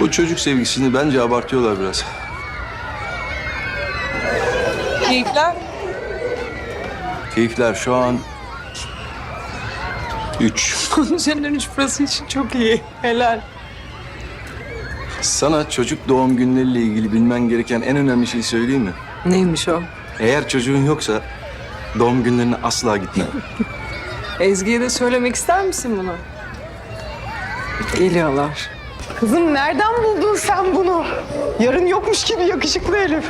Bu çocuk sevgisini bence abartıyorlar biraz. Keyifler. Keyifler şu an... Üç. Onun üzerinden üç burası için çok iyi. Helal. Sana çocuk doğum günleriyle ilgili bilmen gereken en önemli şeyi söyleyeyim mi? Neymiş o? Eğer çocuğun yoksa doğum günlerine asla gitme. Ezgi'ye de söylemek ister misin bunu? Geliyorlar. Kızım nereden buldun sen bunu? Yarın yokmuş gibi yakışıklı herif.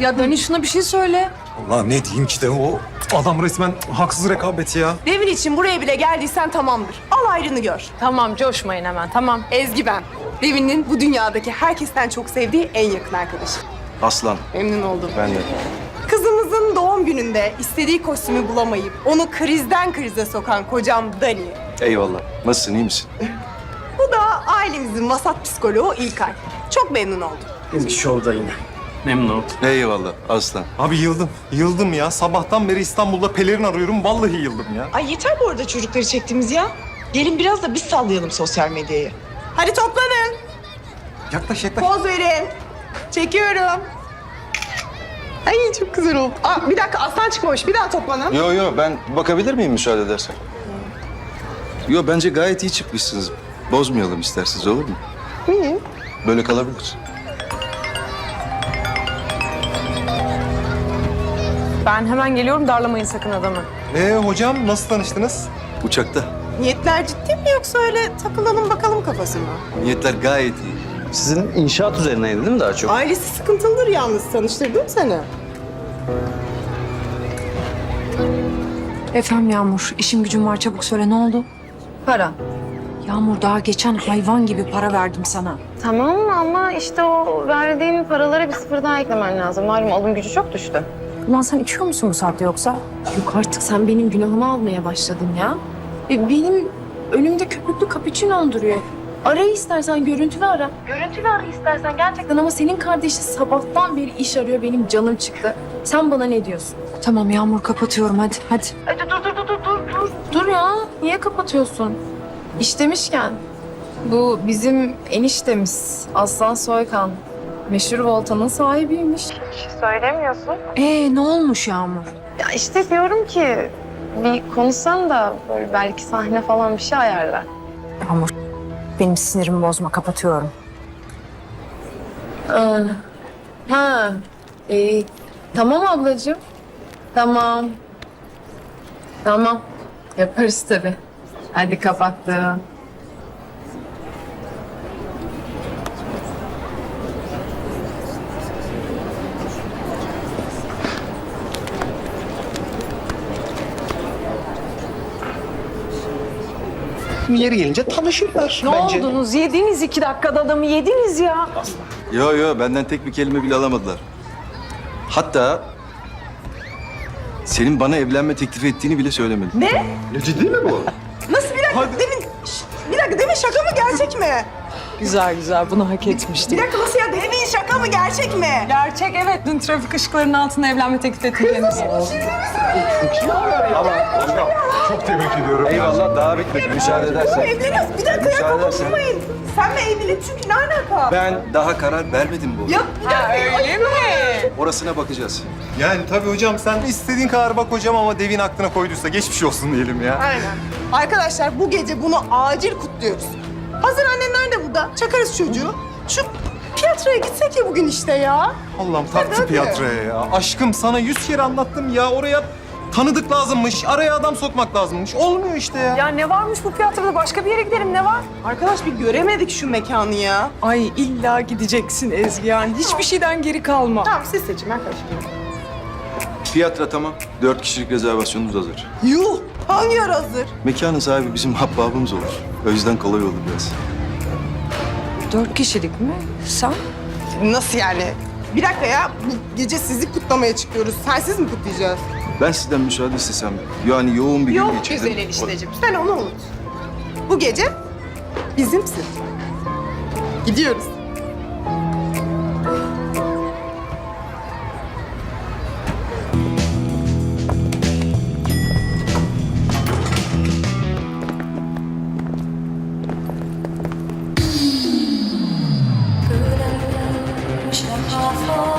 Ya Dani şuna bir şey söyle. Allah ne diyeyim ki de o adam resmen haksız rekabeti ya. Devin için buraya bile geldiysen tamamdır. Al ayrını gör. Tamam coşmayın hemen tamam. Ezgi ben. Devin'in bu dünyadaki herkesten çok sevdiği en yakın arkadaşı. Aslan. Memnun oldum. Ben de. Kızımızın doğum gününde istediği kostümü bulamayıp onu krizden krize sokan kocam Dani. Eyvallah. Nasılsın, iyi misin? Ailemizin vasat psikoloğu İlkay. Çok memnun oldum. Eyvallah Aslan. Abi yıldım. Yıldım ya. Sabahtan beri İstanbul'da pelerin arıyorum. Vallahi yıldım ya. Ay yeter bu arada çocukları çektiğimiz ya. Gelin biraz da biz sallayalım sosyal medyayı. Hadi toplanın. Yaklaş yaklaş. Poz verin. Çekiyorum. Ay çok güzel oldu. Aa, bir dakika aslan çıkmamış. Bir daha toplanın. Yo yo ben bakabilir miyim müsaade edersen? Yo bence gayet iyi çıkmışsınız. Bozmayalım isterseniz olur mu? İyi. Böyle kalabilir. Ben hemen geliyorum darlamayın sakın adamı. Ee hocam nasıl tanıştınız? Uçakta. Niyetler ciddi mi yoksa öyle takılalım bakalım kafası mı? Niyetler gayet iyi. Sizin inşaat üzerineydi değil mi daha çok? Ailesi sıkıntılıdır yalnız. Tanıştırdım seni. Efendim Yağmur, işim gücüm var çabuk söyle ne oldu? Para. Yağmur daha geçen hayvan gibi para verdim sana. Tamam ama işte o verdiğin paralara bir sıfır daha eklemen lazım. Malum alım gücü çok düştü. Ulan sen içiyor musun bu saatte yoksa? Yok artık sen benim günahımı almaya başladın ya. E, benim önümde köpüklü cappuccino duruyor. Ara istersen görüntülü ara. Görüntülü ara istersen gerçekten ama senin kardeşin sabahtan beri iş arıyor benim canım çıktı. Sen bana ne diyorsun? Tamam Yağmur kapatıyorum hadi hadi. Hadi dur dur dur dur dur. Dur ya niye kapatıyorsun? İş demişken bu bizim eniştemiz Aslan Soykan. Meşhur Volta'nın sahibiymiş. Söylemiyorsun. Ee ne olmuş Yağmur? Ya işte diyorum ki bir konuşsan da böyle belki sahne falan bir şey ayarlar. Yağmur benim sinirimi bozma kapatıyorum. Aa, ha, e, tamam ablacığım. Tamam. Tamam. Yaparız tabii. Hadi kapattım. Yeri gelince tanışırlar Ne oldunuz? Yediniz iki dakikada adamı yediniz ya. Yo yo benden tek bir kelime bile alamadılar. Hatta senin bana evlenme teklif ettiğini bile söylemedin. Nasıl bir dakika? Demin... Şşt, Bir dakika demin şaka mı gerçek mi? Güzel güzel bunu hak Bir etmişti. dakika nasıl ya? Demin şaka mı gerçek mi? Gerçek evet dün trafik ışıklarının altında evlenme teklif ettim kendisine. Çok tebrik ediyorum. Eyvallah daha bitmedi müsaade edersen. Evleniyoruz. Bir dakika ya Müsaade edersen. Sen mi evlilik çünkü ne alaka? Ben daha karar vermedim bu. Ya bir dakika. Öyle mi? Orasına bakacağız. Yani tabii hocam sen istediğin kadar bak hocam ama devin aklına koyduysa geçmiş olsun diyelim ya. Aynen. Arkadaşlar bu gece bunu acil kutluyoruz. Hazır annenler de burada. Çakarız çocuğu. Şu tiyatroya gitsek ya bugün işte ya. Allah'ım taktı hadi. tiyatroya ya. Aşkım sana yüz kere anlattım ya oraya tanıdık lazımmış. Araya adam sokmak lazımmış. Olmuyor işte ya. Ya ne varmış bu tiyatroda? Başka bir yere gidelim ne var? Arkadaş bir göremedik şu mekanı ya. Ay illa gideceksin Ezgi yani. Hiçbir şeyden geri kalma. Tamam siz seçin ben karışmıyorum. Tiyatro tamam. Dört kişilik rezervasyonumuz hazır. Yuh! Hangi yer hazır? Mekanın sahibi bizim habbabımız olur. O yüzden kolay oldu biraz. Dört kişilik mi? Sen? Nasıl yani? Bir dakika ya. Bu gece sizi kutlamaya çıkıyoruz. Sensiz mi kutlayacağız? Ben sizden müsaade istesem. Yani yoğun bir gün Yok geçirdim. güzel enişteciğim. Sen onu unut. Bu gece bizimsin. Gidiyoruz. 咱们去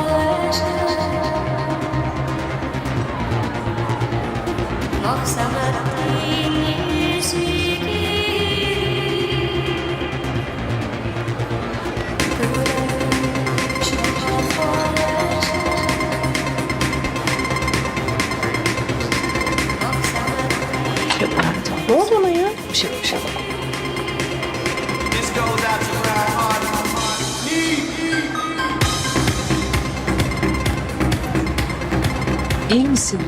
misin?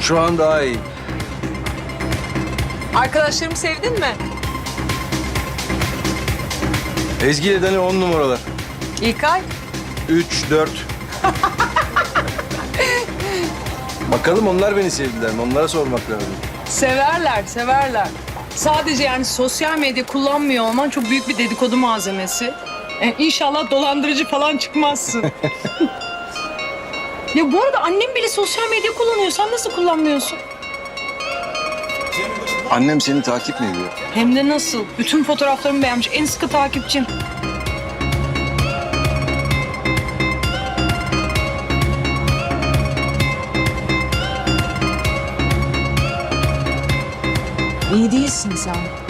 Şu an daha iyi. Arkadaşlarımı sevdin mi? Ezgi ile Dani on numaralar. İlkay. Üç, dört. Bakalım onlar beni sevdiler mi? Onlara sormak lazım. Severler, severler. Sadece yani sosyal medya kullanmıyor olman çok büyük bir dedikodu malzemesi. Yani inşallah dolandırıcı falan çıkmazsın. ya bu arada annem bile sosyal medya kullanıyor. Sen nasıl kullanmıyorsun? Annem seni takip mi ediyor? Hem de nasıl? Bütün fotoğraflarımı beğenmiş. En sıkı takipçim. İyi değilsin sen.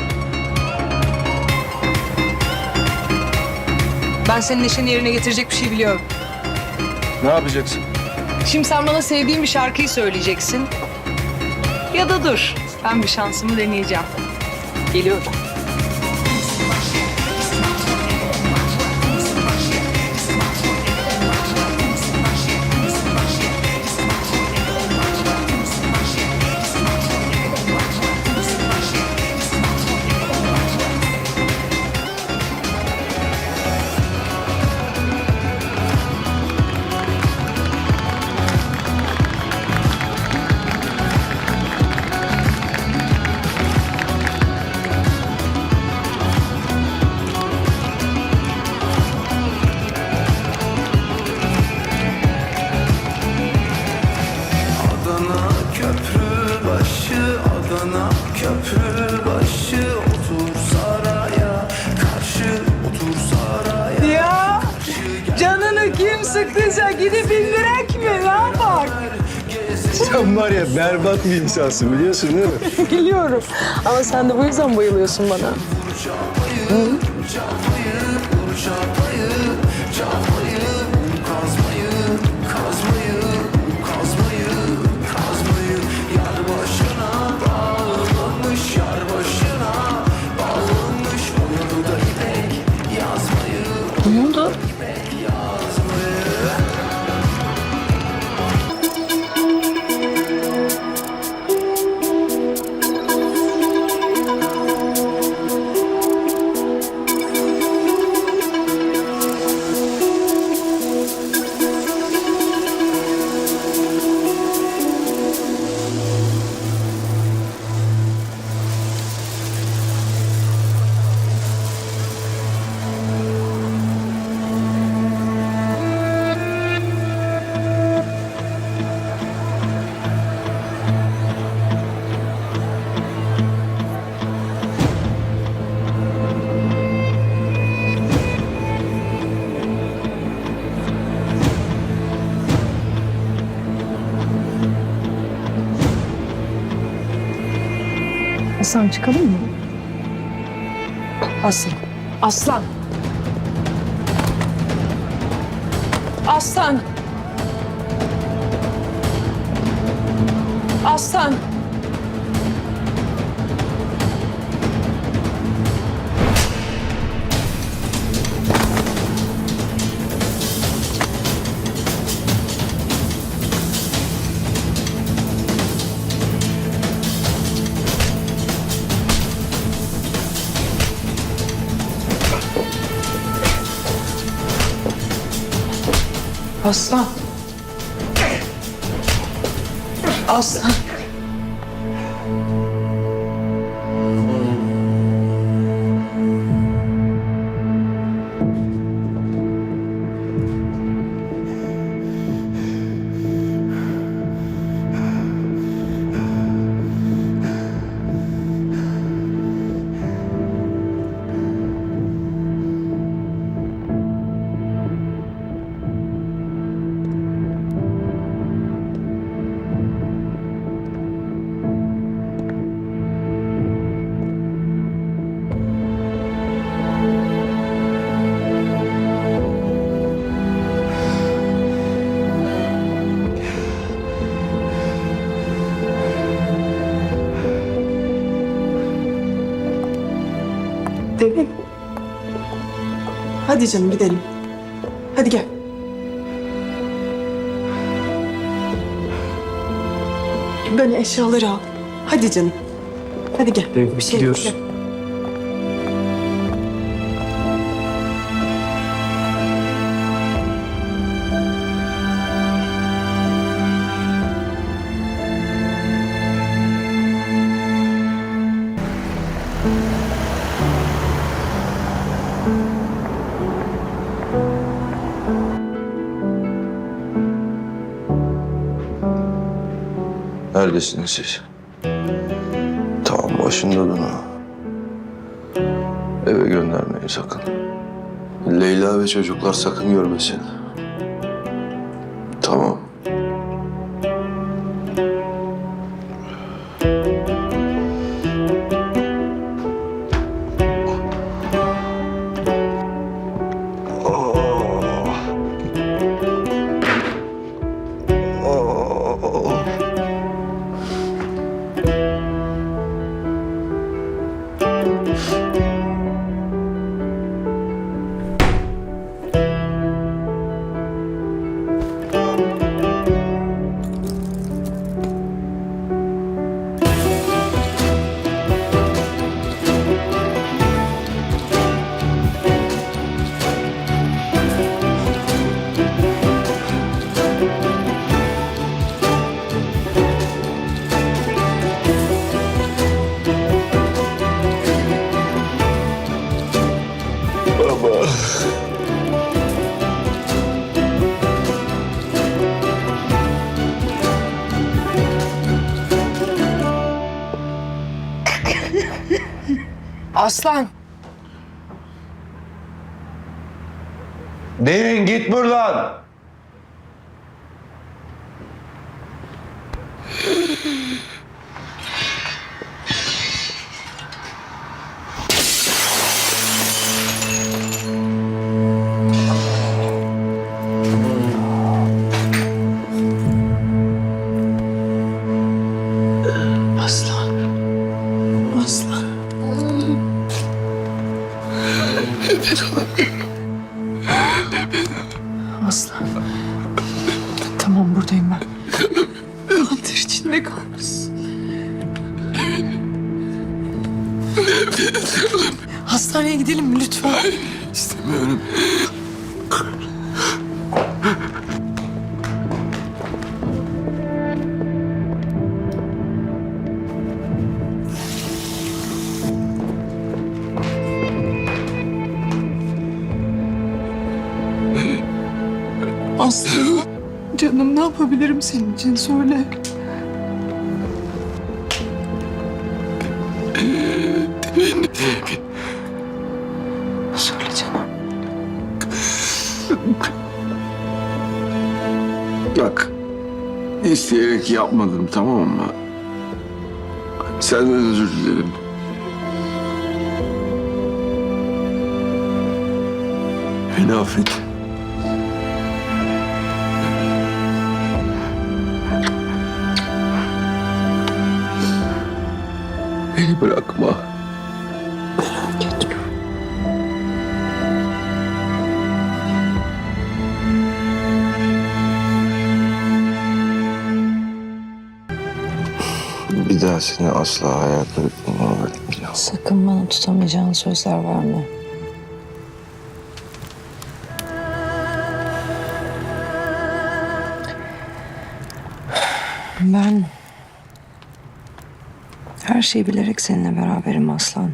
Ben senin neşeni yerine getirecek bir şey biliyorum. Ne yapacaksın? Şimdi sen bana sevdiğin bir şarkıyı söyleyeceksin. Ya da dur. Ben bir şansımı deneyeceğim. Geliyorum. Sıktıysa gidip indirek mi? Ne yapak? Sen var ya berbat bir insansın biliyorsun değil mi? Biliyorum. Ama sen de bu yüzden bayılıyorsun bana. Ne Aslan çıkalım mı? Aslan. Aslan. Aslan. Aslan. Aslan. Aslan. Hadi canım gidelim. Hadi gel. Böyle eşyaları al. Hadi canım. Hadi gel. Evet, Bir şey gidiyoruz. gel. Neredesiniz siz? Tamam başında durun. Eve göndermeyin sakın. Leyla ve çocuklar sakın görmesin. Tamam. Git buradan. Hastaneye gidelim mi lütfen? İstemiyorum. Aslı. Canım ne yapabilirim senin için. Söyle Bak, isteyerek yapmadım tamam mı? Senden özür dilerim. Beni affet. Beni bırakma. Seni asla hayatımda etmeyeceğim. Sakın bana tutamayacağın sözler verme. Ben her şeyi bilerek seninle beraberim Aslan.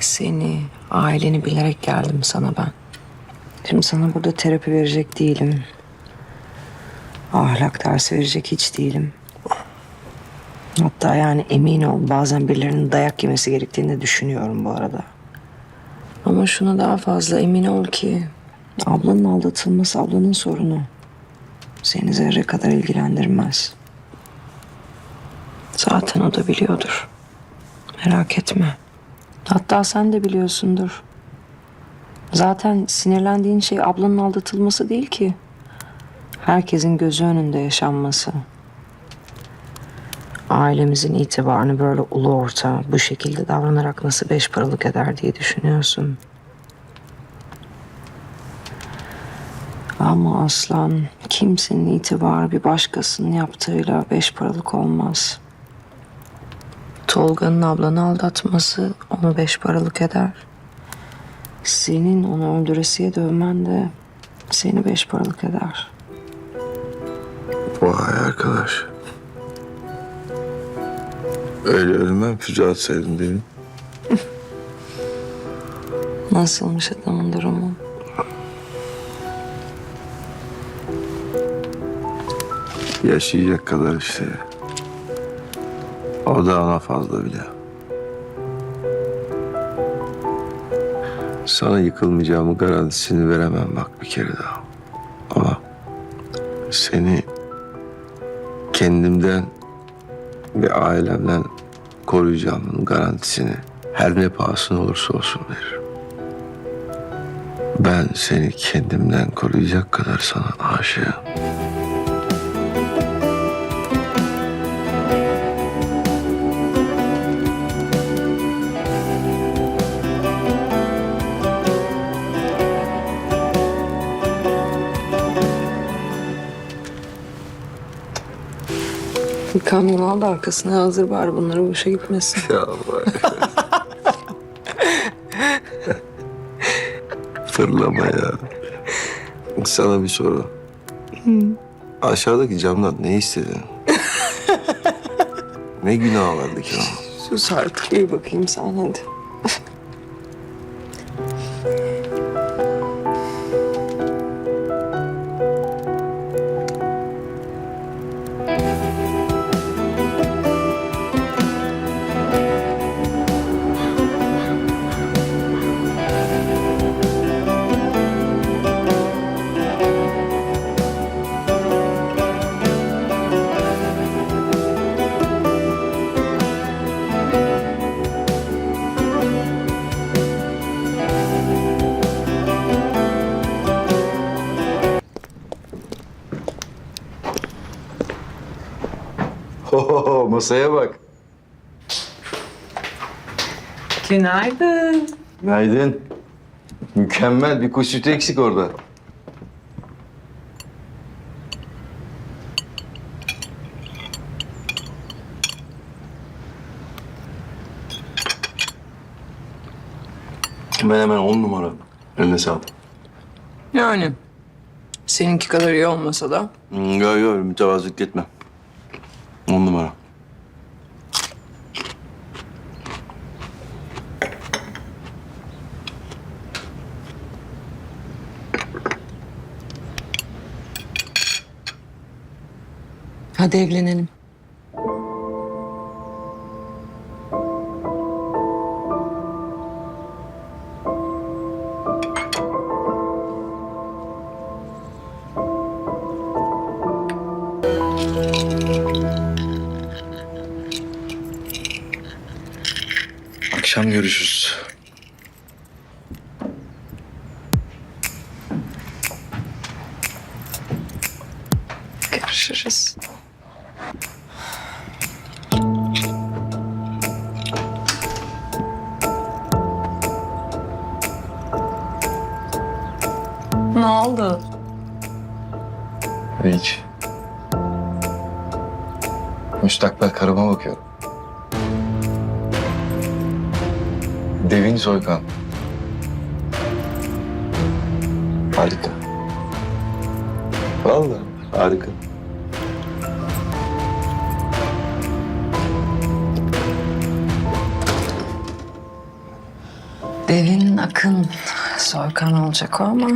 Seni, aileni bilerek geldim sana ben. Şimdi sana burada terapi verecek değilim. Ahlak dersi verecek hiç değilim. Hatta yani emin ol bazen birilerinin dayak yemesi gerektiğini de düşünüyorum bu arada. Ama şuna daha fazla emin ol ki ablanın aldatılması ablanın sorunu. Seni zerre kadar ilgilendirmez. Zaten o da biliyordur. Merak etme. Hatta sen de biliyorsundur. Zaten sinirlendiğin şey ablanın aldatılması değil ki. Herkesin gözü önünde yaşanması ailemizin itibarını böyle ulu orta bu şekilde davranarak nasıl beş paralık eder diye düşünüyorsun. Ama aslan kimsenin itibarı bir başkasının yaptığıyla beş paralık olmaz. Tolga'nın ablanı aldatması onu beş paralık eder. Senin onu öldüresiye dövmen de seni beş paralık eder. Vay arkadaş. Öyle ölmem füze atsaydın demin. Nasılmış adamın durumu? Yaşayacak kadar işte. O da ona fazla bile. Sana yıkılmayacağımı garantisini veremem bak bir kere daha. Ama seni kendimden ve ailemden koruyacağımın garantisini her ne pahasına olursa olsun veririm. Ben seni kendimden koruyacak kadar sana aşığım. Kamyon al da arkasına hazır bari bunları boşa gitmesin. Ya vay. Fırlama ya. Sana bir soru. Aşağıdaki camdan ne istedin? ne günah vardı ki onun? Sus artık iyi bakayım sen hadi. Masaya bak. Günaydın. Günaydın. Mükemmel bir kuş sütü eksik orada. Ben hemen on numara. Eline sağlık. Yani seninki kadar iyi olmasa da Hmm, Yok yok mütevazılık etme. On numara. Hadi evlenelim. Akşam görüşürüz. Soykan. Harika. Vallahi harika. Devin Akın Soykan olacak o ama